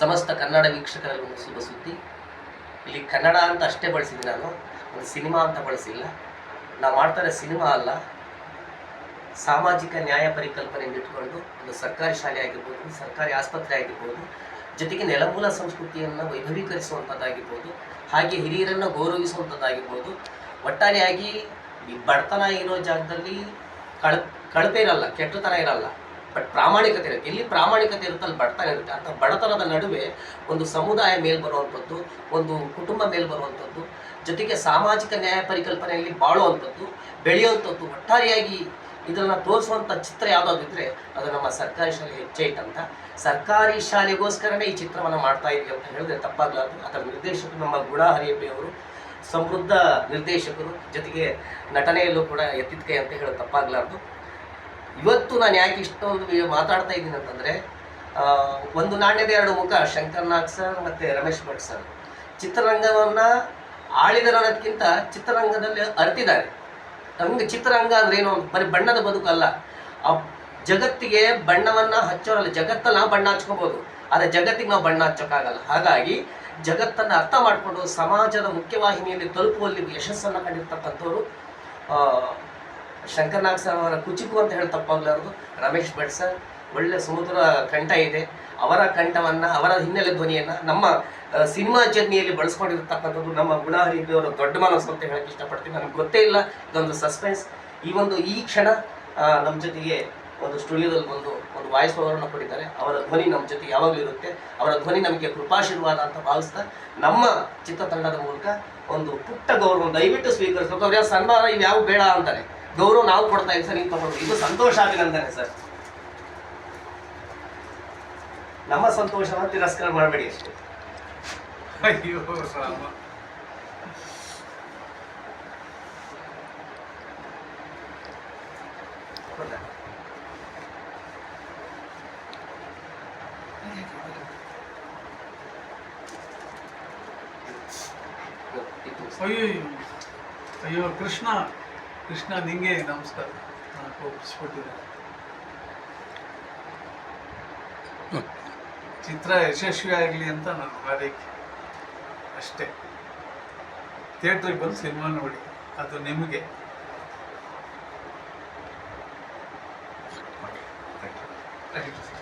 ಸಮಸ್ತ ಕನ್ನಡ ವೀಕ್ಷಕರಲ್ಲಿ ಒಂದು ಶುಭ ಸುದ್ದಿ. ಇಲ್ಲಿ ಕನ್ನಡ ಅಂತ ಅಷ್ಟೇ ಬಳಸಿದ್ದೆ ನಾನು. ಒಂದು ಸಿನಿಮಾ ಅಂತ ಬಳಸಿಲ್ಲ. ನಾವು ಮಾಡ್ತಾರೆ ಸಿನಿಮಾ ಅಲ್ಲ. ಸಾಮಾಜಿಕ ನ್ಯಾಯ ಪರಿಕಲ್ಪನೆಯನ್ನು ಇಟ್ಕೊಂಡು ಒಂದು ಸರ್ಕಾರಿ ಶಾಲೆ ಆಗಿರ್ಬೋದು, ಸರ್ಕಾರಿ ಆಸ್ಪತ್ರೆ ಆಗಿರ್ಬೋದು, ಜೊತೆಗೆ ನೆಲಮೂಲ ಸಂಸ್ಕೃತಿಯನ್ನು ವೈಭವೀಕರಿಸುವಂಥದ್ದಾಗಿರ್ಬೋದು, ಹಾಗೆ ಹಿರಿಯರನ್ನು ಗೌರವಿಸುವಂಥದ್ದಾಗಿರ್ಬೋದು, ಒಟ್ಟಾರೆಯಾಗಿ ಬಡತನ ಇರೋ ಜಾಗದಲ್ಲಿ ಕಳ, ಕಳಪೆ ಇರಲ್ಲ, ಕೆಟ್ಟತನ ಇರಲ್ಲ. ಬಟ್ ಪ್ರಾಮಾಣಿಕತೆ ಇರುತ್ತೆ. ಎಲ್ಲಿ ಪ್ರಾಮಾಣಿಕತೆ ಇರುತ್ತೆ, ಅಲ್ಲಿ ಬಡತನ ಇರುತ್ತೆ. ಅಂತ ಬಡತನದ ನಡುವೆ ಒಂದು ಸಮುದಾಯ ಮೇಲೆ ಬರುವಂಥದ್ದು, ಒಂದು ಕುಟುಂಬ ಮೇಲೆ ಬರುವಂಥದ್ದು, ಜೊತೆಗೆ ಸಾಮಾಜಿಕ ನ್ಯಾಯ ಪರಿಕಲ್ಪನೆಯಲ್ಲಿ ಬಾಳುವಂಥದ್ದು, ಬೆಳೆಯುವಂಥದ್ದು, ಒಟ್ಟಾರೆಯಾಗಿ ಇದನ್ನು ತೋರಿಸುವಂಥ ಚಿತ್ರ ಯಾವುದಾದಿದ್ರೆ ಅದು ನಮ್ಮ ಸರ್ಕಾರಿ ಶಾಲೆ ಹೆಚ್ಚೈಟ್ ಅಂತ. ಸರ್ಕಾರಿ ಶಾಲೆಗೋಸ್ಕರನೇ ಈ ಚಿತ್ರವನ್ನು ಮಾಡ್ತಾ ಇದ್ವಿ ಅಂತ ಹೇಳಿದ್ರೆ ತಪ್ಪಾಗಲಾರ್ದು. ಅದರ ನಿರ್ದೇಶಕರು ನಮ್ಮ ಗುಡಾ ಅವರು, ಸಮೃದ್ಧ ನಿರ್ದೇಶಕರು, ಜೊತೆಗೆ ನಟನೆಯಲ್ಲೂ ಕೂಡ ಎತ್ತಿದ ಕೈ ಅಂತ ಹೇಳೋದು ತಪ್ಪಾಗಲಾರ್ದು. ಇವತ್ತು ನಾನು ಯಾಕೆ ಇಷ್ಟೊಂದು ಮಾತಾಡ್ತಾ ಇದ್ದೀನಿ ಅಂತಂದರೆ ಒಂದು ನಾಣ್ಯದ ಎರಡು ಮುಖ, ಶಂಕರ್ ನಾಗ್ ಸರ್ ಮತ್ತು ರಮೇಶ್ ಭಟ್ ಸರ್. ಚಿತ್ರರಂಗವನ್ನು ಆಳಿದರ ಅನ್ನೋದಕ್ಕಿಂತ ಚಿತ್ರರಂಗದಲ್ಲಿ ಅರ್ತಿದ್ದಾರೆ. ನಮಗೆ ಚಿತ್ರರಂಗ ಅಂದ್ರೆ ಏನು? ಬರೀ ಬಣ್ಣದ ಬದುಕಲ್ಲ ಆ ಜಗತ್ತಿಗೆ ಬಣ್ಣವನ್ನು ಹಚ್ಚೋರಲ್ಲ, ಜಗತ್ತಲ್ಲಿ ನಾವು ಬಣ್ಣ ಹಚ್ಕೋಬೋದು. ಆದರೆ ಜಗತ್ತಿಗೆ ನಾವು ಬಣ್ಣ ಹಚ್ಚೋಕ್ಕಾಗಲ್ಲ. ಹಾಗಾಗಿ ಜಗತ್ತನ್ನು ಅರ್ಥ ಮಾಡಿಕೊಂಡು ಸಮಾಜದ ಮುಖ್ಯವಾಹಿನಿಯಲ್ಲಿ ತಲುಪುವಲ್ಲಿ ಯಶಸ್ಸನ್ನು ಕಂಡಿರ್ತಕ್ಕಂಥವ್ರು ಆ, ಶಂಕರ್ ನಾಗ್ ಸರ್ ಅವರ ಕುಚಿಕು ಅಂತ ಹೇಳಿ ತಪ್ಪಾಗಲಾರದು. ರಮೇಶ್ ಭಟ್ ಸರ್ ಒಳ್ಳೆ ಸುಮಧುರ ಕಂಠ ಇದೆ. ಅವರ ಕಂಠವನ್ನು ಅವರ ಹಿನ್ನೆಲೆ ಧ್ವನಿಯನ್ನು ನಮ್ಮ ಸಿನಿಮಾ ಜರ್ನಿಯಲ್ಲಿ ಬಳಸ್ಕೊಂಡಿರ್ತಕ್ಕಂಥದ್ದು ನಮ್ಮ ಗುಣಹರಿ ಅವರ ದೊಡ್ಡ ಮನಸ್ಸು ಅಂತ ಹೇಳಕ್ಕೆ ಇಷ್ಟಪಡ್ತೀನಿ. ನನಗೆ ಗೊತ್ತೇ ಇಲ್ಲ ಇದೊಂದು ಸಸ್ಪೆನ್ಸ್ ಈ ಒಂದು ಈ ಕ್ಷಣ ನಮ್ಮ ಜೊತೆಗೆ ಒಂದು ಸ್ಟುಡಿಯೋದಲ್ಲಿ ಬಂದು ಒಂದು ವಾಯ್ಸ್ ಓವರನ್ನು ಕೊಟ್ಟಿದ್ದಾರೆ. ಅವರ ಧ್ವನಿ ನಮ್ಮ ಜೊತೆ ಯಾವಾಗಲೂ ಇರುತ್ತೆ. ಅವರ ಧ್ವನಿ ನಮಗೆ ಕೃಪಾಶೀರ್ವಾದ ಅಂತ ಭಾವಿಸ್ತಾ ನಮ್ಮ ಚಿತ್ರತಂಡದ ಮೂಲಕ ಒಂದು ಪುಟ್ಟ ಗೌರವ ದಯವಿಟ್ಟು ಸ್ವೀಕರಿಸಬೇಕು. ಅವ್ರ ಸನ್ಮಾನ ಇವು ಯಾವ ಬೇಡ ಅಂತಾರೆ. ಗೌರವ ನಾವು ಕೊಡ್ತಾ ಇದ್ದೀವಿ ಸರ್ ನೀವು ತಗೊಂಡು. ಇದು ಸಂತೋಷ ಅಭಿನಂದನೆ ಸರ್. ನಮ್ಮ ಸಂತೋಷವನ್ನು ತಿರಸ್ಕಾರ ಮಾಡಬೇಡಿ ಅಷ್ಟೇ. ಅಯ್ಯೋ ಅಯ್ಯೋ ಕೃಷ್ಣ. ಕೃಷ್ಣ ನಿಂಗೆ ನಮಸ್ಕಾರ. ನಾನು ಒಪ್ಪಿಸ್ಕೊಟ್ಟಿದ್ದೆ ಚಿತ್ರ ಯಶಸ್ವಿ ಆಗಲಿ ಅಂತ ನನ್ನ ಹಾರೈಕೆ. ಅಷ್ಟೇ. ಥಿಯೇಟ್ರಿಗೆ ಬಂದು ಸಿನಿಮಾ ನೋಡಿ. ಅದು ನಿಮಗೆ. Thank you.